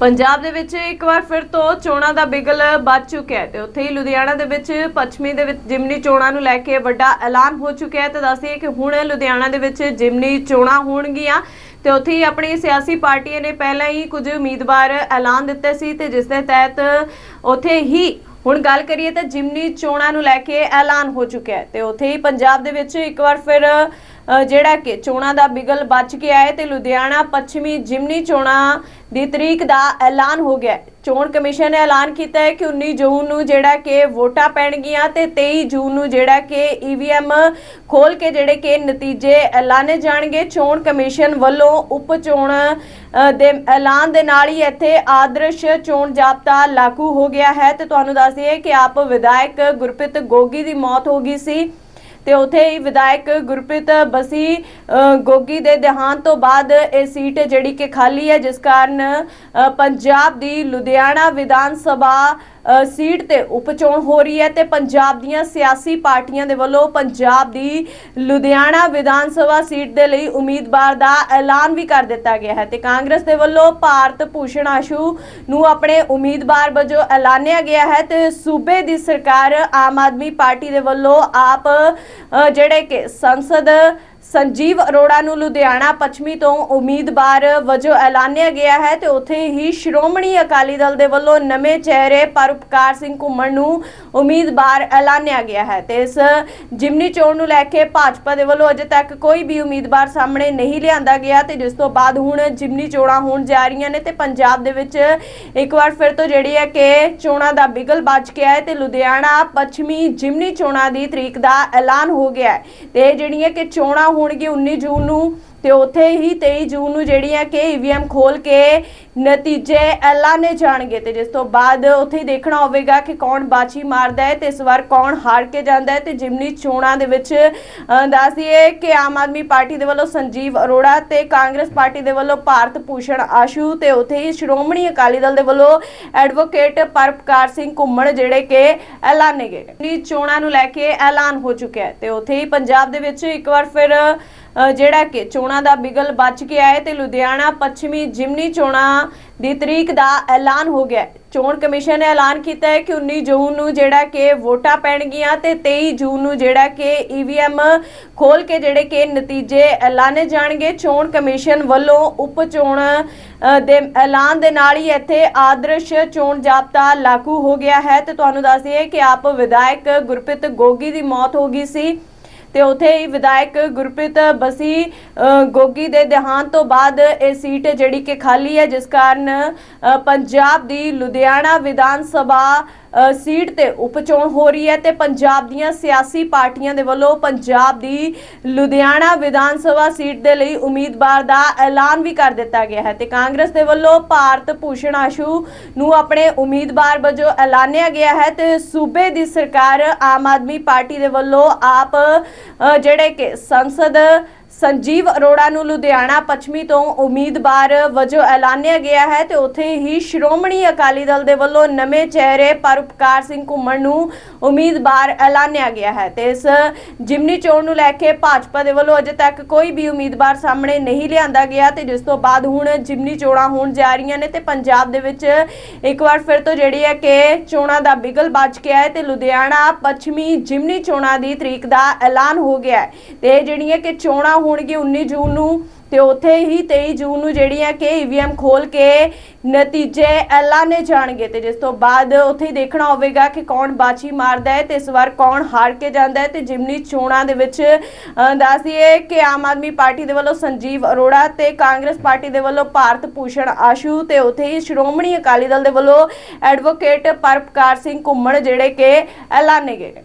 ਪੰਜਾਬ ਦੇ ਵਿੱਚ ਇੱਕ ਵਾਰ ਫਿਰ ਤੋਂ ਚੋਣਾਂ ਦਾ ਬਿਗਲ ਵੱਜ ਚੁੱਕਿਆ ਹੈ ਤੇ ਉੱਥੇ ਹੀ ਲੁਧਿਆਣਾ ਦੇ ਵਿੱਚ ਪੱਛਮੀ ਦੇ ਵਿੱਚ ਜਿਮਨੀ ਚੋਣਾਂ ਨੂੰ ਲੈ ਕੇ ਵੱਡਾ ਐਲਾਨ ਹੋ ਚੁੱਕਿਆ ਹੈ। ਤੇ ਦੱਸਦੀਏ ਕਿ ਹੁਣ ਲੁਧਿਆਣਾ ਦੇ ਵਿੱਚ ਜਿਮਨੀ ਚੋਣਾਂ ਹੋਣਗੀਆਂ ਤੇ ਉੱਥੇ ਹੀ ਆਪਣੀ ਸਿਆਸੀ ਪਾਰਟੀਆਂ ਨੇ ਪਹਿਲਾਂ ਹੀ ਕੁਝ ਉਮੀਦਵਾਰ ਐਲਾਨ ਦਿੱਤੇ ਸੀ ਤੇ ਜਿਸ ਦੇ ਤਹਿਤ ਉੱਥੇ ਹੀ ਹੁਣ ਗੱਲ ਕਰੀਏ ਤਾਂ ਜਿਮਨੀ ਚੋਣਾਂ ਨੂੰ ਲੈ ਕੇ ਐਲਾਨ ਹੋ ਚੁੱਕਿਆ ਹੈ ਤੇ ਉੱਥੇ ਹੀ ਪੰਜਾਬ ਦੇ ਵਿੱਚ ਇੱਕ ਵਾਰ ਫਿਰ ਜਿਹੜਾ ਕਿ ਚੋਣਾਂ ਦਾ ਬਿਗਲ ਬਚ ਗਿਆ ਹੈ ਤੇ ਲੁਧਿਆਣਾ ਪੱਛਮੀ ਜਿਮਨੀ ਚੋਣਾਂ ਦੀ ਤਰੀਕ ਦਾ ਐਲਾਨ ਹੋ ਗਿਆ ਚੋਣ ਕਮਿਸ਼ਨ ਨੇ ਐਲਾਨ ਕੀਤਾ ਹੈ ਕਿ 19 ਜੂਨ ਨੂੰ ਜਿਹੜਾ ਕਿ ਵੋਟਾਂ ਪੈਣਗੀਆਂ ਤੇ 23 ਜੂਨ ਨੂੰ ਜਿਹੜਾ ਕਿ ਈਵੀਐਮ ਖੋਲ ਕੇ ਜਿਹੜੇ ਕਿ ਨਤੀਜੇ ਐਲਾਨੇ ਜਾਣਗੇ। ਚੋਣ ਕਮਿਸ਼ਨ ਵੱਲੋਂ ਉਪ ਚੋਣ ਦੇ ਐਲਾਨ ਦੇ ਨਾਲ ਹੀ ਇੱਥੇ ਆਦਰਸ਼ ਚੋਣ ਜਾਬਤਾ ਲਾਗੂ ਹੋ ਗਿਆ ਹੈ ਤੇ ਤੁਹਾਨੂੰ ਦੱਸ ਦਈਏ ਕਿ ਆਪ ਵਿਧਾਇਕ ਗੁਰਪ੍ਰੀਤ ਗੋਗੀ ਦੀ ਮੌਤ ਹੋ ਗਈ ਸੀ। ਤੇ ਉਥੇ ਹੀ ਵਿਧਾਇਕ ਗੁਰਪ੍ਰੀਤ ਬਸੀ ਅ, ਗੋਗੀ ਦੇ ਦੇਹਾਂਤ ਤੋਂ ਬਾਅਦ ਇਹ ਸੀਟ ਜਿਹੜੀ ਕਿ ਖਾਲੀ ਹੈ ਜਿਸ ਕਾਰਨ ਅ, ਪੰਜਾਬ ਦੀ ਲੁਧਿਆਣਾ ਵਿਧਾਨ ਸਭਾ ਸੀਟ ਤੇ ਉਪਚੋਣ ਹੋ ਰਹੀ ਹੈ ਤੇ ਪੰਜਾਬ ਦੀਆਂ ਸਿਆਸੀ ਪਾਰਟੀਆਂ ਦੇ ਵੱਲੋਂ ਪੰਜਾਬ ਦੀ ਲੁਧਿਆਣਾ ਵਿਧਾਨ ਸਭਾ ਸੀਟ ਦੇ ਲਈ ਉਮੀਦਵਾਰ ਦਾ ਐਲਾਨ ਵੀ ਕਰ ਦਿੱਤਾ ਗਿਆ ਹੈ ਤੇ ਕਾਂਗਰਸ ਦੇ ਵੱਲੋਂ ਭਾਰਤ ਭੂਸ਼ਣ ਆਸ਼ੂ ਨੂੰ ਆਪਣੇ ਉਮੀਦਵਾਰ ਵਜੋਂ ਐਲਾਨਿਆ ਗਿਆ ਹੈ ਤੇ ਸੂਬੇ ਦੀ ਸਰਕਾਰ ਆਮ ਆਦਮੀ ਪਾਰਟੀ ਦੇ ਵੱਲੋਂ ਆਪ ਜਿਹੜੇ ਕਿ ਸੰਸਦ ਸੰਜੀਵ ਅਰੋੜਾ ਨੂੰ ਲੁਧਿਆਣਾ ਪੱਛਮੀ ਤੋਂ ਉਮੀਦਵਾਰ ਵਜੋਂ ਐਲਾਨਿਆ ਗਿਆ ਹੈ ਤੇ ਉੱਥੇ ਹੀ ਸ਼੍ਰੋਮਣੀ ਅਕਾਲੀ ਦਲ ਦੇ ਵੱਲੋਂ ਨਵੇਂ ਚਿਹਰੇ ਪਰਉਪਕਾਰ ਸਿੰਘ ਘੁੰਮਣ ਨੂੰ ਉਮੀਦਵਾਰ ਐਲਾਨਿਆ ਗਿਆ ਹੈ ਤੇ ਇਸ ਜਿਮਨੀ ਚੋਣ ਨੂੰ ਲੈ ਕੇ ਭਾਜਪਾ ਦੇ ਵੱਲੋਂ ਅਜੇ ਤੱਕ ਕੋਈ ਵੀ ਉਮੀਦਵਾਰ ਸਾਹਮਣੇ ਨਹੀਂ ਲਿਆਂਦਾ ਗਿਆ ਤੇ ਜਿਸ ਤੋਂ ਬਾਅਦ ਹੁਣ ਜਿਮਨੀ ਚੋਣਾਂ ਹੋਣ ਜਾ ਰਹੀਆਂ ਨੇ ਤੇ ਪੰਜਾਬ ਦੇ ਵਿੱਚ ਇੱਕ ਵਾਰ ਫਿਰ ਤੋਂ ਜਿਹੜੀ ਹੈ ਕਿ ਚੋਣਾਂ ਦਾ ਬਿਗਲ ਵੱਜ ਗਿਆ ਹੈ ਤੇ ਲੁਧਿਆਣਾ ਪੱਛਮੀ ਜਿਮਨੀ ਚੋਣਾਂ ਦੀ ਤਰੀਕ ਦਾ ਐਲਾਨ ਹੋ ਗਿਆ ਹੈ ਤੇ ਇਹ ਜਿਹੜੀਆਂ ਕਿ ਚੋਣਾਂ ਹੋਣਗੇ 19 ਜੂਨ ਨੂੰ। ਤੇ ਉੱਥੇ ਹੀ 23 ਜੂਨ ਨੂੰ ਜਿਹੜੀਆਂ ਕਿ ਈਵੀਐਮ ਖੋਲ ਕੇ ਨਤੀਜੇ ਐਲਾਨੇ ਜਾਣਗੇ ਤੇ ਜਿਸ ਤੋਂ ਬਾਅਦ ਉੱਥੇ ਹੀ ਦੇਖਣਾ ਹੋਵੇਗਾ ਕਿ ਕੌਣ ਬਾਜੀ ਮਾਰਦਾ ਹੈ ਤੇ ਇਸ ਵਾਰ ਕੌਣ ਹਾਰ ਕੇ ਜਾਂਦਾ ਹੈ ਤੇ ਜਿਮਨੀ ਚੋਣਾਂ ਦੇ ਵਿੱਚ ਅ, ਦੱਸ ਦਈਏ ਕਿ ਆਮ ਆਦਮੀ ਪਾਰਟੀ ਦੇ ਵੱਲੋਂ ਸੰਜੀਵ ਅਰੋੜਾ ਤੇ ਕਾਂਗਰਸ ਪਾਰਟੀ ਦੇ ਵੱਲੋਂ ਭਾਰਤ ਭੂਸ਼ਣ ਆਸ਼ੂ ਤੇ ਉੱਥੇ ਹੀ ਸ਼੍ਰੋਮਣੀ ਅਕਾਲੀ ਦਲ ਦੇ ਵੱਲੋਂ ਐਡਵੋਕੇਟ ਪਰਪਕਾਰ ਸਿੰਘ ਘੁੰਮਣ ਜਿਹੜੇ ਕਿ ਐਲਾਨੇ ਗਏ। ਨੇ ਜਿਮਨੀ ਚੋਣਾਂ ਨੂੰ ਲੈ ਕੇ ਐਲਾਨ ਹੋ ਚੁੱਕਿਆ ਹੈ ਤੇ ਉੱਥੇ ਹੀ ਪੰਜਾਬ ਦੇ ਵਿੱਚ ਇੱਕ ਵਾਰ ਫਿਰ ਜਿਹੜਾ ਕਿ ਚੋਣਾਂ ਦਾ ਬਿਗਲ ਬਚ ਗਿਆ ਹੈ ਤੇ ਲੁਧਿਆਣਾ ਪੱਛਮੀ ਜਿਮਨੀ ਚੋਣਾਂ ਦੀ ਤਰੀਕ ਦਾ ਐਲਾਨ ਹੋ ਗਿਆ ਚੋਣ ਕਮਿਸ਼ਨ ਨੇ ਐਲਾਨ ਕੀਤਾ ਹੈ ਕਿ 19 ਜੂਨ ਨੂੰ ਜਿਹੜਾ ਕਿ ਵੋਟਾਂ ਪੈਣਗੀਆਂ ਤੇ 23 ਜੂਨ ਨੂੰ ਜਿਹੜਾ ਕਿ ਈਵੀਐਮ ਖੋਲ ਕੇ ਜਿਹੜੇ ਕਿ ਨਤੀਜੇ ਐਲਾਨੇ ਜਾਣਗੇ। ਚੋਣ ਕਮਿਸ਼ਨ ਵੱਲੋਂ ਉਪ ਚੋਣ ਦੇ ਐਲਾਨ ਦੇ ਨਾਲ ਹੀ ਇੱਥੇ ਆਦਰਸ਼ ਚੋਣ ਜਾਬਤਾ ਲਾਗੂ ਹੋ ਗਿਆ ਹੈ ਤੇ ਤੁਹਾਨੂੰ ਦੱਸ ਦਈਏ ਕਿ ਆਪ ਵਿਧਾਇਕ ਗੁਰਪ੍ਰੀਤ ਗੋਗੀ ਦੀ ਮੌਤ ਹੋ ਗਈ ਸੀ। ਤੇ ਉੱਥੇ ਹੀ ਵਿਧਾਇਕ ਗੁਰਪ੍ਰੀਤ ਬਸੀ ਅ, ਗੋਗੀ ਦੇ ਦੇਹਾਂਤ ਤੋਂ ਬਾਅਦ ਇਹ ਸੀਟ ਜਿਹੜੀ ਕਿ ਖਾਲੀ ਹੈ ਜਿਸ ਕਾਰਨ ਅ, ਪੰਜਾਬ ਦੀ ਲੁਧਿਆਣਾ ਵਿਧਾਨ ਸਭਾ ਸੀਟ ਤੇ ਉਪਚੋਣ ਹੋ ਰਹੀ ਹੈ ਤੇ ਪੰਜਾਬ ਦੀਆਂ ਸਿਆਸੀ ਪਾਰਟੀਆਂ ਦੇ ਵੱਲੋਂ ਪੰਜਾਬ ਦੀ ਲੁਧਿਆਣਾ ਵਿਧਾਨ ਸਭਾ ਸੀਟ ਦੇ ਲਈ ਉਮੀਦਵਾਰ ਦਾ ਐਲਾਨ ਵੀ ਕਰ ਦਿੱਤਾ ਗਿਆ ਹੈ ਤੇ ਕਾਂਗਰਸ ਦੇ ਵੱਲੋਂ ਭਾਰਤ ਭੂਸ਼ਣ ਆਸ਼ੂ ਨੂੰ ਆਪਣੇ ਉਮੀਦਵਾਰ ਵਜੋਂ ਐਲਾਨਿਆ ਗਿਆ ਹੈ ਤੇ ਸੂਬੇ ਦੀ ਸਰਕਾਰ ਆਮ ਆਦਮੀ ਪਾਰਟੀ ਦੇ ਵੱਲੋਂ ਆਪ ਜਿਹੜੇ ਕਿ ਸੰਸਦ ਸੰਜੀਵ ਅਰੋੜਾ ਨੂੰ ਲੁਧਿਆਣਾ ਪੱਛਮੀ ਤੋਂ ਉਮੀਦਵਾਰ ਵਜੋਂ ਐਲਾਨਿਆ ਗਿਆ ਹੈ ਤੇ ਉੱਥੇ ਹੀ ਸ਼੍ਰੋਮਣੀ ਅਕਾਲੀ ਦਲ ਦੇ ਵੱਲੋਂ ਨਵੇਂ ਚਿਹਰੇ ਪਰਉਪਕਾਰ ਸਿੰਘ ਘੁੰਮਣ ਨੂੰ ਉਮੀਦਵਾਰ ਐਲਾਨਿਆ ਗਿਆ ਹੈ ਤੇ ਇਸ ਜਿਮਨੀ ਚੋਣ ਨੂੰ ਲੈ ਕੇ ਭਾਜਪਾ ਦੇ ਵੱਲੋਂ ਅਜੇ ਤੱਕ ਕੋਈ ਵੀ ਉਮੀਦਵਾਰ ਸਾਹਮਣੇ ਨਹੀਂ ਲਿਆਂਦਾ ਗਿਆ ਤੇ ਜਿਸ ਤੋਂ ਬਾਅਦ ਹੁਣ ਜਿਮਨੀ ਚੋਣਾਂ ਹੋਣ ਜਾ ਰਹੀਆਂ ਨੇ ਤੇ ਪੰਜਾਬ ਦੇ ਵਿੱਚ ਇੱਕ ਵਾਰ ਫਿਰ ਤੋਂ ਜਿਹੜੀ ਹੈ ਕਿ ਚੋਣਾਂ ਦਾ ਬਿਗਲ ਵੱਜ ਗਿਆ ਹੈ ਤੇ ਲੁਧਿਆਣਾ ਪੱਛਮੀ ਜਿਮਨੀ ਚੋਣਾਂ ਦੀ ਤਰੀਕ ਦਾ ਐਲਾਨ ਹੋ ਗਿਆ ਹੈ ਤੇ ਇਹ ਜਿਹੜੀਆਂ ਕਿ ਚੋਣਾਂ ਹੋਣਗੇ 19 ਜੂਨ ਨੂੰ ਤੇ ਉੱਥੇ ਹੀ 23 ਜੂਨ ਨੂੰ ਜਿਹੜੀਆਂ ਕਿ ਈਵੀਐਮ ਖੋਲ ਕੇ ਨਤੀਜੇ ਐਲਾਨੇ ਜਾਣਗੇ ਤੇ ਜਿਸ ਤੋਂ ਬਾਅਦ ਉੱਥੇ ਹੀ ਦੇਖਣਾ ਹੋਵੇਗਾ ਕਿ ਕੌਣ ਬਾਜੀ ਮਾਰਦਾ ਹੈ ਤੇ ਇਸ ਵਾਰ ਕੌਣ ਹਾਰ ਕੇ ਜਾਂਦਾ ਹੈ ਤੇ ਜਿਮਨੀ ਚੋਣਾਂ ਦੇ ਵਿੱਚ ਅ, ਦੱਸ ਦਈਏ ਕਿ ਆਮ ਆਦਮੀ ਪਾਰਟੀ ਦੇ ਵੱਲੋਂ ਸੰਜੀਵ ਅਰੋੜਾ ਤੇ ਕਾਂਗਰਸ ਪਾਰਟੀ ਦੇ ਵੱਲੋਂ ਭਾਰਤ ਭੂਸ਼ਣ ਆਸ਼ੂ ਤੇ ਉੱਥੇ ਹੀ ਸ਼੍ਰੋਮਣੀ ਅਕਾਲੀ ਦਲ ਦੇ ਵੱਲੋਂ ਐਡਵੋਕੇਟ ਪਰਪਕਾਰ ਸਿੰਘ ਘੁੰਮਣ ਜਿਹੜੇ ਕਿ ਐਲਾਨੇ ਗਏ ਨੇ।